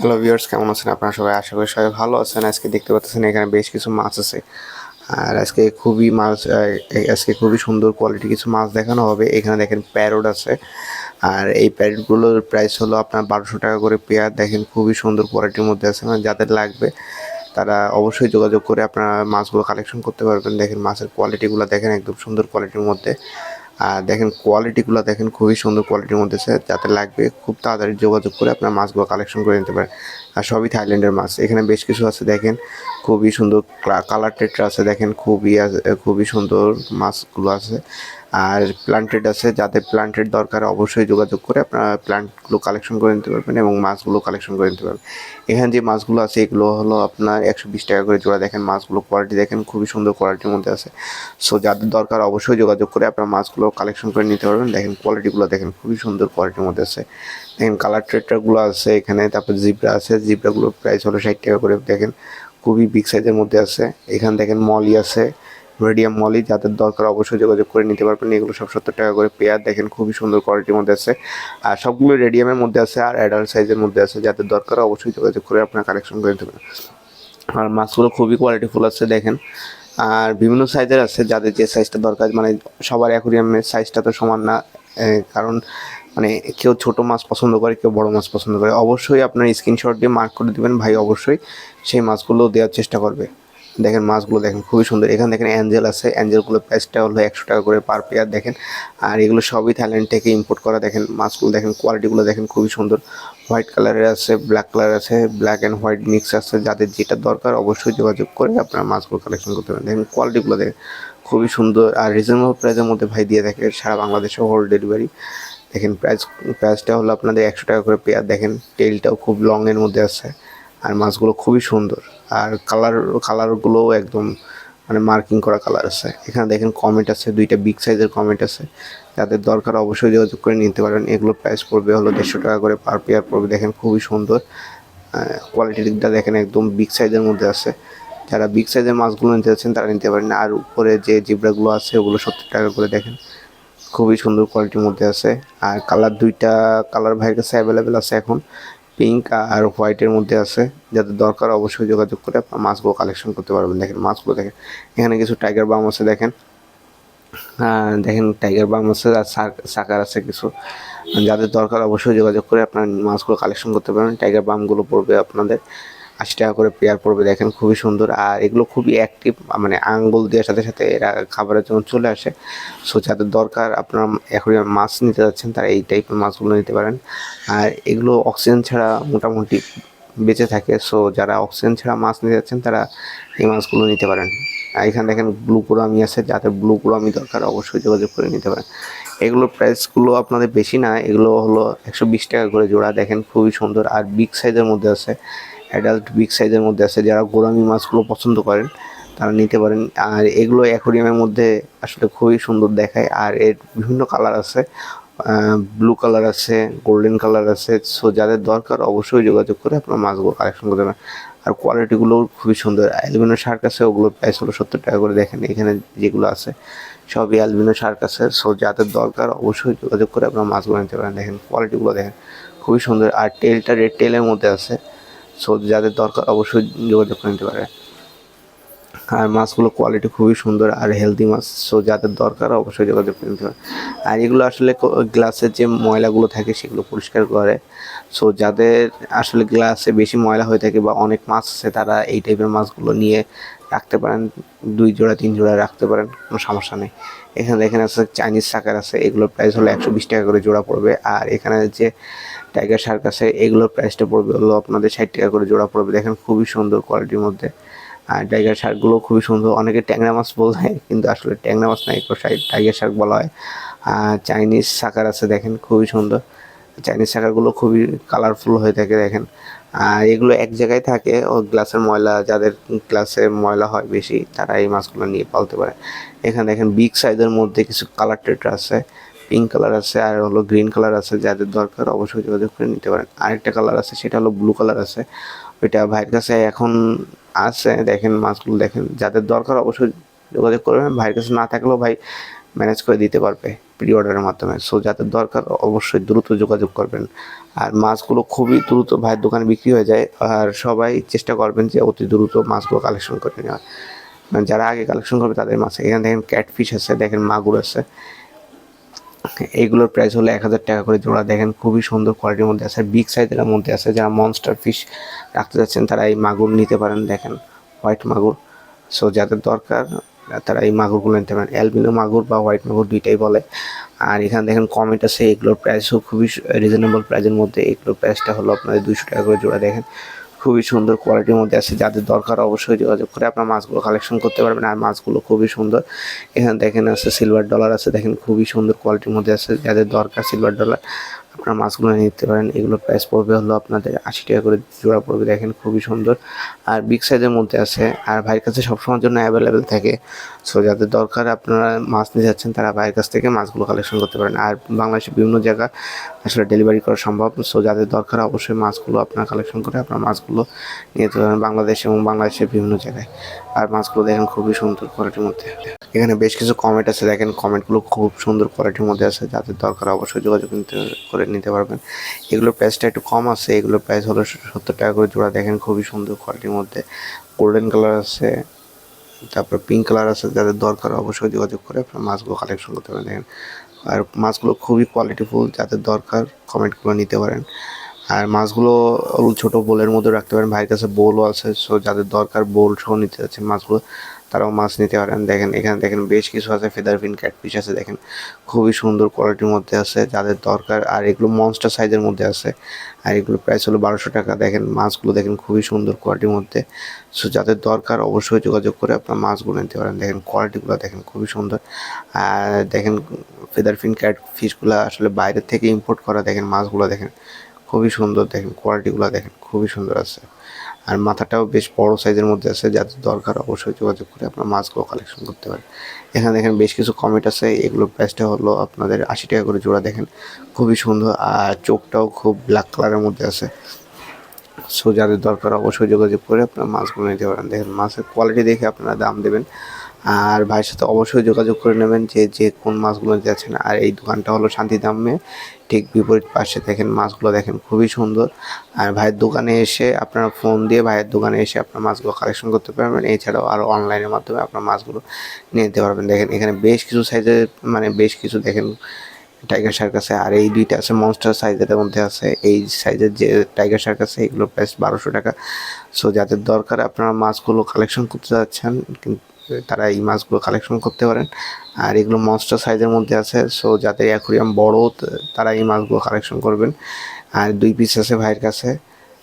Hello viewers কেমন আছেন? আপনারা সবাই আশা করি সবাই ভালো আছেন। আজকে দেখতে পাচ্ছেন এখানে বেশ কিছু মাছ আছে। আর আজকে খুবই মাছ আজকে খুবই সুন্দর কোয়ালিটি কিছু মাছ দেখানো হবে। এখানে দেখেন প্যারোট আছে। আর এই প্যারোটগুলোর প্রাইস হলো আপনার বারোশো টাকা করে পেয়ার। দেখেন খুবই সুন্দর কোয়ালিটির মধ্যে আছে। মানে যাদের লাগবে, তারা অবশ্যই যোগাযোগ করে আপনারা মাছগুলো কালেকশন করতে পারবেন। দেখেন মাছের কোয়ালিটিগুলো দেখেন একদম সুন্দর কোয়ালিটির মধ্যে। আর দেখেন কোয়ালিটিগুলো দেখেন খুবই সুন্দর কোয়ালিটির মধ্যে আছে, যাতে লাগবে খুব তাড়াতাড়ি যোগাযোগ করে আপনার মাছগুলো কালেকশন করে নিতে পারেন। আর সবই থাইল্যান্ডের মাছ, এখানে বেশ কিছু আছে দেখেন। খুবই সুন্দর কালার টেট্রা আছে, দেখেন খুবই খুবই সুন্দর মাছগুলো আছে। আর প্লান্টেড আছে, যাদের প্লান্টেড দরকার অবশ্যই যোগাযোগ করে আপনারা প্লান্টগুলো কালেকশন করে নিতে পারবেন এবং মাছগুলো কালেকশন করে নিতে পারবেন। এখানে যে মাছগুলো আছে, এগুলো হলো আপনার একশো বিশ টাকা করে জোড়া। দেখেন মাছগুলো কোয়ালিটি দেখেন খুবই সুন্দর কোয়ালিটির মধ্যে আছে। সো যাদের দরকার অবশ্যই যোগাযোগ করে আপনার মাছগুলো কালেকশন করে নিতে পারবেন। দেখেন কোয়ালিটিগুলো দেখেন খুবই সুন্দর কোয়ালিটির মধ্যে আছে। দেখেন কালার ট্রেটারগুলো আছে এখানে, তারপর জিব্রা আছে। জিব্রাগুলোর প্রাইস হলো ষাট টাকা করে, দেখেন খুবই বিগ সাইজের মধ্যে আছে। এখানে দেখেন মলি আছে। মিডিয়াম মলি যাদের দরকার অবশ্যই যোগাযোগ করে নিতে পারবেন। এগুলো সব সত্তর টাকা করে পেয়ার দেখেন খুবই সুন্দর কোয়ালিটির মধ্যে আছে। আর সবগুলো রেডিয়ামের মধ্যে আছে আর অ্যাডাল্ট সাইজের মধ্যে আছে। যাদের দরকার অবশ্যই যোগাযোগ করে আপনার কালেকশন করে নিতে পারেন আর মাছগুলো খুবই কোয়ালিটিফুল আছে, দেখেন। আর বিভিন্ন সাইজের আছে। যাদের যে সাইজটা দরকার মানে সবার অ্যাকুরিয়ামের সাইজটা তো সমান না কারণ মানে কেউ ছোট মাছ পছন্দ করে, কেউ বড় মাছ পছন্দ করে, অবশ্যই আপনার স্ক্রিনশট দিয়ে মার্ক করে দিবেন। ভাই অবশ্যই সেই মাছগুলো দেওয়ার চেষ্টা করবে। দেখেন মাছগুলো দেখেন খুবই সুন্দর। এখানে দেখেন অ্যাঞ্জেল আছে। অ্যাঞ্জেলগুলোর প্রাইসটা হলো একশো টাকা করে পার পেয়ার দেখেন। আর এগুলো সবই থাইল্যান্ড থেকে ইম্পোর্ট করা দেখেন। মাছগুলো দেখেন কোয়ালিটিগুলো দেখেন খুবই সুন্দর। হোয়াইট কালারের আছে ব্ল্যাক কালার আছে ব্ল্যাক অ্যান্ড হোয়াইট মিক্স আছে। যাদের যেটা দরকার অবশ্যই যোগাযোগ করে আপনারা মাছগুলো কালেকশন করতে পারেন। দেখেন কোয়ালিটিগুলো দেখেন, খুবই সুন্দর। আর রিজনেবল প্রাইসের মধ্যে ভাই দিয়ে থাকে সারা বাংলাদেশে হোল ডেলিভারি দেখেন প্রাইস প্রাইসটা হলো আপনাদের একশো টাকা করে পেয়ার। দেখেন টেলটাও খুব লং এর মধ্যে আছে আর মাছগুলো খুবই সুন্দর। আর কালার কালারগুলোও একদম মানে মার্কিং করা কালার আছে। এখানে দেখেন কমেন্ট আছে, দুইটা বিগ সাইজের কমেন্ট আছে। যাদের দরকার অবশ্যই যোগাযোগ করে নিতে পারেন। এগুলো প্রাইস পড়বে হলো দেড়শো টাকা করে পার পেয়ার পড়বে। দেখেন খুবই সুন্দর। কোয়ালিটির দিকটা দেখেন একদম বিগ সাইজের মধ্যে আছে। যারা বিগ সাইজের মাছগুলো নিতে চাচ্ছেন তারা নিতে পারেন। আর উপরে যে জিব্রাগুলো আছে, ওগুলো সত্তর টাকা করে দেখেন। খুবই সুন্দর কোয়ালিটির মধ্যে আছে। আর কালার দুইটা কালার ভাইয়ের কাছে অ্যাভেলেবেল আছে এখন। পিঙ্ক আর হোয়াইটের মধ্যে আছে। যাদের দরকার অবশ্যই যোগাযোগ করে আপনার মাছগুলো কালেকশন করতে পারবেন। দেখেন মাছগুলো দেখেন। এখানে কিছু টাইগার বাম আছে দেখেন। দেখেন টাইগার বাম আছে আর সাক- সাকার আছে কিছু। যাদের দরকার অবশ্যই যোগাযোগ করে আপনার মাছগুলো কালেকশন করতে পারবেন। টাইগার বামগুলো পড়বে আপনাদের। আশি টাকা করে পেয়ার পড়বে, দেখেন খুবই সুন্দর। আর এগুলো খুবই অ্যাক্টিভ মানে আঙ্গুল দেওয়ার সাথে সাথে এরা খাবারের জন্য চলে আসে। সো যাদের দরকার, আপনারা এখন মাছ নিতে যাচ্ছেন, তারা এই টাইপের মাছগুলো নিতে পারেন। আর এগুলো অক্সিজেন ছাড়া মোটামুটি বেঁচে থাকে। সো যারা অক্সিজেন ছাড়া মাছ নিতে যাচ্ছেন, তারা এই মাছগুলো নিতে পারেন। আর এখানে দেখেন ব্লু কুরামি আছে, যাদের ব্লু কুরামি দরকার, অবশ্যই যোগাযোগ করে নিতে পারেন। এগুলোর প্রাইসগুলো আপনাদের বেশি না, এগুলো হলো একশো বিশ টাকা করে জোড়া, দেখেন খুবই সুন্দর। আর বিগ সাইজের মধ্যে আছে অ্যাডাল্ট বিগ সাইজের মধ্যে আছে। যারা গোরামি মাছগুলো পছন্দ করেন, তারা নিতে পারেন। আর এগুলো অ্যাকোরিয়ামের মধ্যে আসলে খুবই সুন্দর দেখায়। আর এর বিভিন্ন কালার আছে। ব্লু কালার আছে গোল্ডেন কালার আছে। সো যাদের দরকার অবশ্যই যোগাযোগ করে আপনার মাছগুলো কালেকশন করতে আর কোয়ালিটিগুলোও খুবই সুন্দর। অ্যালবিনো শার্ক আছে ওগুলোর প্রাইস হলো সত্তর টাকা করে। দেখেন, এখানে যেগুলো আছে, সবই অ্যালবিনো শার্ক আছে। সো যাদের দরকার অবশ্যই যোগাযোগ করে আপনার মাছগুলো নিতে পারেন। দেখেন কোয়ালিটিগুলো দেখেন, খুবই সুন্দর। আর টেলটা রেড টেলের মধ্যে আছে। সো যাদের দরকার, অবশ্যই যোগাযোগ করে নিতে পারে। আর মাছগুলো কোয়ালিটি খুবই সুন্দর আর হেলদি মাছ সো যাদের দরকার, অবশ্যই যোগাযোগ করে নিতে পারে। আর এগুলো আসলে গ্লাসের যে ময়লাগুলো থাকে, সেগুলো পরিষ্কার করে। সো যাদের আসলে গ্লাসে বেশি ময়লা হয়ে থাকে বা অনেক মাছ আছে, তারা এই টাইপের মাছগুলো নিয়ে রাখতে পারেন। দুই জোড়া, তিন জোড়া রাখতে পারেন, কোনো সমস্যা নেই। এখানে দেখেন আছে চাইনিজ শাকার আছে, এগুলোর প্রাইস হলো একশো বিশ টাকা করে জোড়া পড়বে। আর এখানে যে টাইগার শার্ক আছে, এগুলোর প্রাইসটা পড়বে হলো আপনাদের ষাট টাকা করে জোড়া পড়বে। দেখেন খুবই সুন্দর কোয়ালিটির মধ্যে। আর টাইগার শার্কগুলো খুবই সুন্দর। অনেকে ট্যাংরা মাছ বলতে কিন্তু আসলে ট্যাংরা মাছ না এগুলো টাইগার শার্ক বলা হয়। চাইনিজ শাকার আছে, দেখেন খুবই সুন্দর। চাইনিজ শাকারগুলো খুবই কালারফুল হয়ে থাকে, দেখেন। আর এগুলো এক জায়গায় থাকে, ও গ্লাসের ময়লা, যাদের গ্লাসে ময়লা হয় বেশি, তারা এই মাছগুলো নিয়ে পালতে পারে। এখানে দেখেন বিগ সাইজের মধ্যে কিছু কালার টেটার আছে। পিঙ্ক কালার আছে, আর হলো গ্রিন কালার আছে, যাদের দরকার অবশ্যই যোগাযোগ করে নিতে পারেন। আরেকটা কালার আছে, সেটা হলো ব্লু কালার আছে। ওইটা ভাইয়ের কাছে এখন আছে, দেখেন মাছগুলো দেখেন। যাদের দরকার অবশ্যই যোগাযোগ করবেন। ভাইয়ের কাছে না থাকলেও ভাই ম্যানেজ করে দিতে পারবে প্রি অর্ডারের মাধ্যমে। সো যাদের দরকার অবশ্যই দ্রুত যোগাযোগ করবেন। আর মাছগুলো খুবই দ্রুত ভাইয়ের দোকানে বিক্রি হয়ে যায়, আর সবাই চেষ্টা করবেন যে অতি দ্রুত মাছগুলো কালেকশন করে নেওয়ার। মানে যারা আগে কালেকশন করবে তাদের মাছ। এখানে দেখেন ক্যাটফিশ আছে, দেখেন মাগুর আছে। এইগুলোর প্রাইস হলো এক হাজার টাকা করে। জোড়া দেখেন খুবই সুন্দর কোয়ালিটির মধ্যে আছে বিগ সাইজের মধ্যে আছে। যারা মনস্টার ফিশ রাখতে যাচ্ছেন, তারা এই মাগুর নিতে পারেন, দেখেন হোয়াইট মাগুর। সো যাদের দরকার, তারা এই মাগুরগুলো নিতে পারেন। অ্যালবিনো মাগুর বা হোয়াইট মাগুর দুইটাই বলে। আর এখানে দেখেন কমেন্ট আছে, এগুলোর প্রাইসও খুবই রিজনেবল প্রাইসের মধ্যে। এগুলোর প্রাইসটা হলো আপনাদের দুশো টাকা করে জোড়া, দেখেন। খুবই সুন্দর কোয়ালিটির মধ্যে আছে। যাদের দরকার অবশ্যই যোগাযোগ করে আপনার মাছগুলো কালেকশন করতে পারবেন আর মাছগুলো খুবই সুন্দর। এখানে দেখেন আছে সিলভার ডলার আছে, দেখেন খুবই সুন্দর কোয়ালিটির মধ্যে আছে। যাদের দরকার সিলভার ডলার আপনার মাছগুলো নিতে পারেন। এগুলো প্রাইস পড়বে হলো আপনাদের আশি টাকা করে জোড়া পড়বে, দেখেন খুবই সুন্দর। আর বিগ সাইজের মধ্যে আছে। আর ভাইয়ের কাছে সবসময়ের জন্য অ্যাভেলেবেল থাকে। সো যাদের দরকার আপনারা মাছ নিতে যাচ্ছেন, তারা ভাইয়ের কাছ থেকে মাছগুলো কালেকশন করতে পারেন। আর বাংলাদেশের বিভিন্ন জায়গা আসলে ডেলিভারি করা সম্ভব। সো যাদের দরকার অবশ্যই মাছগুলো আপনারা কালেকশন করে আপনার মাছগুলো নিয়ে যেতে পারেন বাংলাদেশ এবং বাংলাদেশের বিভিন্ন জায়গায়। আর মাছগুলো দেখেন খুবই সুন্দর কোয়ালিটির মধ্যে। এখানে বেশ কিছু কমেন্ট আছে। দেখেন কমেন্টগুলো খুব সুন্দর কোয়ালিটির মধ্যে আছে। যাদের দরকার অবশ্যই যোগাযোগ করে নিতে পারবেন। এগুলোর প্রাইসটা একটু কম আছে, এগুলোর প্রাইস হলো সত্তর টাকা করে জোড়া। দেখেন খুবই সুন্দর কোয়ালিটির মধ্যে গোল্ডেন কালার আছে, তারপর পিঙ্ক কালার আছে, যাদের দরকার অবশ্যই যোগাযোগ করে আপনার মাছগুলো কালেকশন করতে পারেন। দেখেন, আর মাছগুলো খুবই কোয়ালিটিফুল যাদের দরকার কমেন্টগুলো নিতে পারেন। আর মাছগুলো ছোট বোলের মধ্যে রাখতে পারেন, ভাইয়ের কাছে বোলও আছে সো যাদের দরকার বোল সহ নিতে যাচ্ছেন মাছগুলো তারাও মাছ নিতে পারেন। দেখেন, এখানে দেখেন বেশ কিছু আছে ফেদারফিন ক্যাটফিশ আছে, দেখেন। খুবই সুন্দর কোয়ালিটির মধ্যে আছে, যাদের দরকার। আর এগুলো মনস্টার সাইজের মধ্যে আছে। আর এগুলো প্রাইস হলো বারোশো টাকা। দেখেন, মাছগুলো দেখেন খুবই সুন্দর কোয়ালিটির মধ্যে। সো যাদের দরকার অবশ্যই যোগাযোগ করে আপনার মাছগুলো নিতে পারেন। দেখেন কোয়ালিটিগুলো দেখেন খুবই সুন্দর। আর দেখেন ফেদারফিন ক্যাট ফিশগুলো আসলে বাইরের থেকে ইম্পোর্ট করা দেখেন মাছগুলো দেখেন খুবই সুন্দর। দেখেন কোয়ালিটিগুলো দেখেন খুবই সুন্দর আছে। আর মাথাটাও বেশ বড় সাইজের মধ্যে আছে যাদের দরকার অবশ্যই যোগাযোগ করে আপনার মাছগুলো কালেকশন করতে পারেন। এখানে দেখেন বেশ কিছু কমেন্ট আছে, এগুলো প্রাইসটা হলো আপনাদের আশি টাকা করে জোড়া দেখেন, খুবই সুন্দর, আর চোখটাও খুব ব্ল্যাক কালারের মধ্যে আছে। সো যাদের দরকার অবশ্যই যোগাযোগ করে আপনার মাছগুলো নিতে পারেন। দেখেন, মাছের কোয়ালিটি দেখে আপনারা দাম দেবেন। আর ভাইয়ের সাথে অবশ্যই যোগাযোগ করে নেবেন যে যে কোন মাছগুলো যাচ্ছেন। আর এই দোকানটা হলো শান্তিধামে ঠিক বিপরীত পাশে। দেখেন, মাছগুলো দেখেন খুবই সুন্দর। আর ভাইয়ের দোকানে এসে আপনারা ফোন দিয়ে ভাইয়ের দোকানে এসে আপনার মাছগুলো কালেকশন করতে পারবেন। এছাড়াও আরও অনলাইনের মাধ্যমে আপনার মাছগুলো নিয়ে নিতে পারবেন। দেখেন, এখানে বেশ কিছু সাইজের মানে বেশ কিছু দেখেন টাইগার শার্ক আছে, আর এই দুইটা আছে মনস্টার সাইজের মধ্যে আছে। এই সাইজের যে টাইগার শার্ক আছে, এগুলো প্রাইস বারোশো টাকা। সো যাদের দরকার আপনারা মাছগুলো কালেকশন করতে যাচ্ছেন তারা এই মাছগুলো কালেকশন করতে পারেন। আর এগুলো মনস্টার সাইজের মধ্যে আছে সো যাদের অ্যাকুরিয়াম বড় তারা এই মাছগুলো কালেকশন করবেন। আর দুই পিস আছে ভাইয়ের কাছে।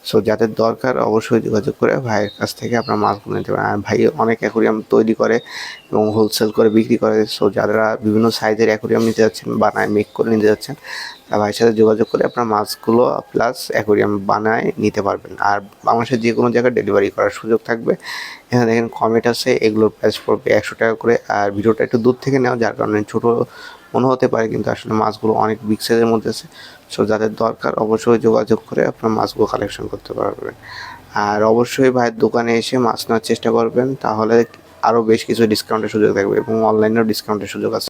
সো যাদের দরকার অবশ্যই যোগাযোগ করে ভাইয়ের কাছ থেকে আপনার মাছগুলো নিতে পারেন। আর ভাই অনেক অ্যাকোরিয়াম তৈরি করে এবং হোলসেল করে বিক্রি করে। সো যারা বিভিন্ন সাইজের অ্যাকোরিয়াম নিতে যাচ্ছেন বানায় মেক করে নিতে যাচ্ছেন ভাইয়ের সাথে যোগাযোগ করে আপনার মাছগুলো প্লাস অ্যাকুরিয়াম বানায় নিতে পারবেন। আর বাংলাদেশের যে কোনো জায়গায় ডেলিভারি করার সুযোগ থাকবে। এখানে দেখেন কমেন্ট আছে, এগুলোর প্রাইস পড়বে একশো টাকা করে। আর ভিডিওটা একটু দূর থেকে নেওয়া, যার কারণে ছোটো মনে হতে পারে, কিন্তু আসলে মাছগুলো অনেক বিগ সাইজের মধ্যে আছে। সো যাদের দরকার, অবশ্যই যোগাযোগ করে আপনার মাছগুলো কালেকশন করতে পারবেন। আর অবশ্যই ভাইয়ের দোকানে এসে মাছ নেওয়ার চেষ্টা করবেন, তাহলে আরও বেশ কিছু ডিসকাউন্টের সুযোগ থাকবে এবং অনলাইনেও ডিসকাউন্টের সুযোগ আছে।